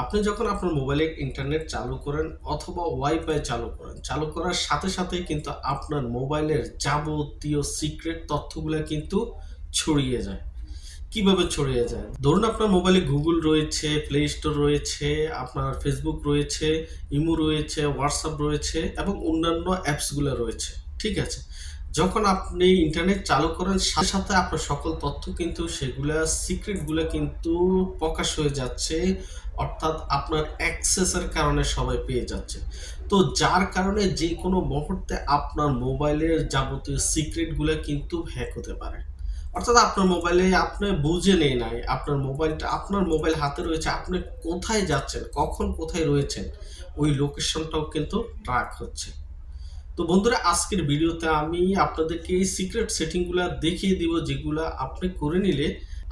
আপনি যখন আপনার মোবাইলে ইন্টারনেট চালু করেন অথবা ওয়াইফাই চালু করেন, চালু করার সাথে সাথে কিন্তু আপনার মোবাইলের যাবতীয় সিক্রেট তথ্যগুলো কিন্তু ছড়িয়ে যায়। কীভাবে ছড়িয়ে যায়? ধরুন আপনার মোবাইলে গুগল রয়েছে প্লে স্টোর রয়েছে, আপনার ফেসবুক রয়েছে ইমো রয়েছে হোয়াটসঅ্যাপ রয়েছে এবং অন্যান্য অ্যাপসগুলো রয়েছে। ঠিক আছে? যখন আপনি ইন্টারনেট চালু করেন, সাথে সাথে আপনার সকল তথ্য কিন্তু সেগুলা সিক্রেটগুলো কিন্তু প্রকাশ হয়ে যাচ্ছে। অর্থাৎ আপনার অ্যাক্সেসের কারণে সবাই পেয়ে যাচ্ছে। তো যার কারণে যে কোনো মুহূর্তে আপনার মোবাইলের যাবতীয় সিক্রেটগুলো কিন্তু হ্যাক হতে পারে। অর্থাৎ আপনার মোবাইলে আপনি বুঝে নেই নাই, আপনার মোবাইলটা আপনার মোবাইল হাতে রয়েছে, আপনি কোথায় যাচ্ছেন, কখন কোথায় রয়েছেন, ওই লোকেশনটাও কিন্তু ট্র্যাক হচ্ছে। তো বন্ধুরা, আজকের ভিডিওতে আমি আপনাদেরকে এই সিক্রেট সেটিংগুলো দেখিয়ে দিব যেগুলো আপনি করে নিলে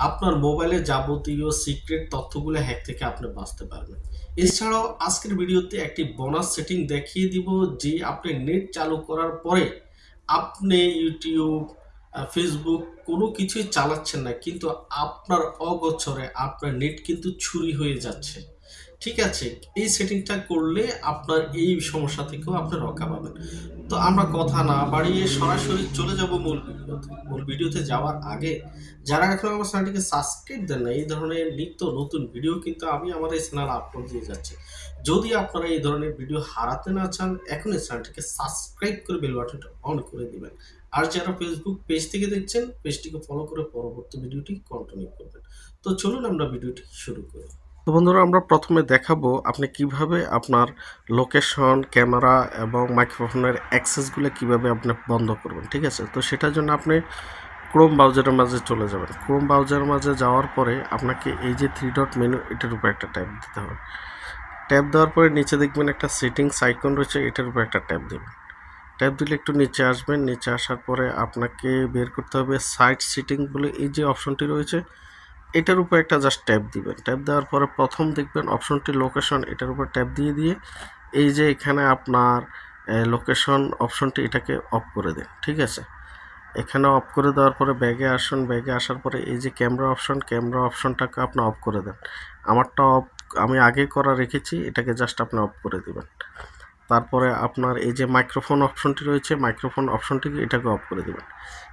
আপনার মোবাইলে যাবতীয় সিক্রেট তথ্যগুলো হ্যাক থেকে আপনি বাঁচতে পারবেন। এছাড়াও আজকের ভিডিওতে একটি বোনাস সেটিং দেখিয়ে দিব যে আপনি নেট চালু করার পরে আপনি ইউটিউব ফেসবুক কোনো কিছুই চালাচ্ছেন না, কিন্তু আপনার অগোচরে আপনার নেট কিন্তু ছুরি হয়ে যাচ্ছে। ঠিক আছে, এই সেটিংটা করলে আপনার এই সমস্যা থেকেও আপনি রক্ষা পাবেন। তো আমরা কথা না বাড়িয়ে সরাসরি চলে যাব মূল ভিডিওতে। মূল ভিডিওতে যাওয়ার আগে, যারা এখন আমার চ্যানেলটিকে সাবস্ক্রাইব দেন না এই ধরনের নিত্য নতুন ভিডিও কিন্তু আমি আমার এই চ্যানেল আপলোড দিয়ে যাচ্ছি। যদি আপনারা এই ধরনের ভিডিও হারাতে না চান এখন এই চ্যানেলটিকে সাবস্ক্রাইব করে বেল বাটনটা অন করে দিবেন। আর যারা ফেসবুক পেজ থেকে দেখছেন পেজটিকে ফলো করে পরবর্তী ভিডিওটি কন্টিনিউ করবেন। তো চলুন আমরা ভিডিওটি শুরু করি। তো বন্ধুরা, আমরা প্রথমে দেখাবো আপনি কীভাবে আপনার লোকেশন ক্যামেরা এবং মাইক্রোফোনের অ্যাক্সেসগুলো কীভাবে আপনি বন্ধ করবেন, ঠিক আছে? তো সেটার জন্য আপনি ক্রোম ব্রাউজারের মাঝে চলে যাবেন। ক্রোম ব্রাউজারের মাঝে যাওয়ার পরে আপনাকে এই যে থ্রি ডট মেনু এটার উপর একটা ট্যাপ দিতে হবে। ট্যাপ দেওয়ার পরে নিচে দেখবেন একটা সেটিংস আইকন রয়েছে, এটার উপর একটা ট্যাপ দেবেন। ট্যাপ দিলে একটু নিচে আসবেন, নিচে আসার পরে আপনাকে বের করতে হবে সাইট সিটিং বলে এই যে অপশনটি রয়েছে এটার উপর একটা জাস্ট ট্যাপ দিবেন। ট্যাপ দেওয়ার পরে প্রথম দেখবেন অপশনটি লোকেশন এটার উপর ট্যাপ দিয়ে দিয়ে এই যে এখানে আপনার লোকেশন অপশনটি এটাকে অফ করে দেন, ঠিক আছে? এখানে অফ করে দেওয়ার পরে ব্যাগে আসুন ব্যাগে আসার পরে এই যে ক্যামেরা অপশন ক্যামেরা অপশনটাকে আপনি অফ করে দেন। আমারটা অফ আমি আগে করা রেখেছি, এটাকে জাস্ট আপনি অফ করে দিবেন। তারপরে আপনার এই যে মাইক্রোফোন অপশনটি রয়েছে মাইক্রোফোন অপশনটিকে এটাকে অফ করে দেবেন।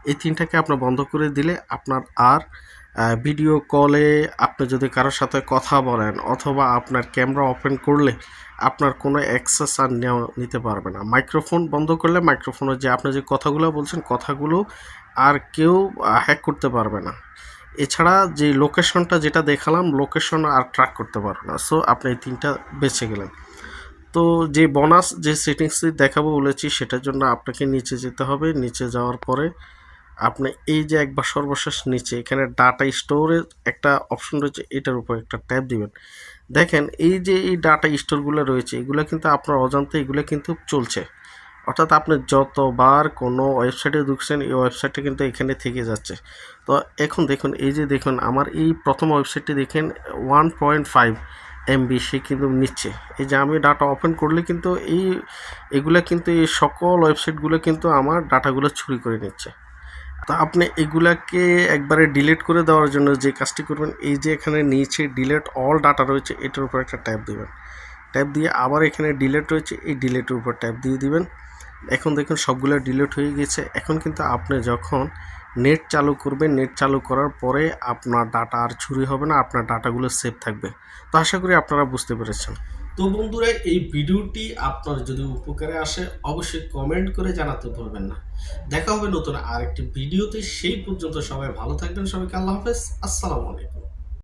এই তিনটাকে আপনি বন্ধ করে দিলে আপনার আর ভিডিও কলে আপনি যদি কারোর সাথে কথা বলেন অথবা আপনার ক্যামেরা ওপেন করলে আপনার কোনো অ্যাক্সেস আর নেওয়া, নিতে পারবে না। মাইক্রোফোন বন্ধ করলে মাইক্রোফোনের যে আপনি যে কথাগুলো বলছেন, কথাগুলো আর কেউ হ্যাক করতে পারবে না। এছাড়া যে লোকেশনটা যেটা দেখালাম লোকেশন আর ট্র্যাক করতে পারবে না। সো আপনি এই তিনটা বেছে গেলেন। তো যে বোনাস যে সেটিংসটি দেখাবো বলেছি, সেটার জন্য আপনাকে নিচে যেতে হবে। নিচে যাওয়ার পরে আপনি এই যে একবার সর্বশেষ নিচে, এখানে ডাটা স্টোরের একটা অপশন রয়েছে, এটার উপর একটা ট্যাপ দিবেন। দেখেন, এই যে এই ডাটা স্টোরগুলো রয়েছে, এগুলো কিন্তু আপনার অজান্তে এগুলো কিন্তু চলছে। অর্থাৎ আপনি যতবার কোনো ওয়েবসাইটে ঢুকছেন, এই ওয়েবসাইটটা কিন্তু এখানে থেকে যাচ্ছে। তো এখন দেখুন, এই যে দেখুন, আমার এই প্রথম ওয়েবসাইটটি দেখেন ওয়ান পয়েন্ট ফাইভ এমবি সে কিন্তু নিচ্ছে। এই যে আমি ডাটা ওপেন করলে কিন্তু এই, এগুলো কিন্তু এই সকল ওয়েবসাইটগুলো কিন্তু আমার ডাটাগুলো চুরি করে নিচ্ছে। তা আপনি এগুলাকে একবারে ডিলিট করে দেওয়ার জন্য যে কাজটি করবেন, এই যে এখানে নিচে ডিলেট অল ডাটা রয়েছে, এটার উপর একটা ট্যাপ দেবেন। ট্যাপ দিয়ে আবার এখানে ডিলেট রয়েছে, এই ডিলেটের উপর ট্যাপ দিয়ে দিবেন। এখন দেখুন সবগুলো ডিলিট হয়ে গেছে। এখন কিন্তু আপনি যখন নেট চালু করবেন নেট চালু করার পরে আপনার ডাটা আর চুরি হবে না, আপনার ডাটাগুলো সেভ থাকবে। তো আশা করি আপনারা বুঝতে পেরেছেন। তো বন্ধুরা, এই ভিডিওটি আপনার যদি উপকারে আসে, অবশ্যই কমেন্ট করে জানাতে ভুলবেন না। দেখা হবে নতুন আরেকটি ভিডিওতে। সেই পর্যন্ত সবাই ভালো থাকবেন সবাইকে। আল্লাহ হাফেজ। আসসালামু আলাইকুম।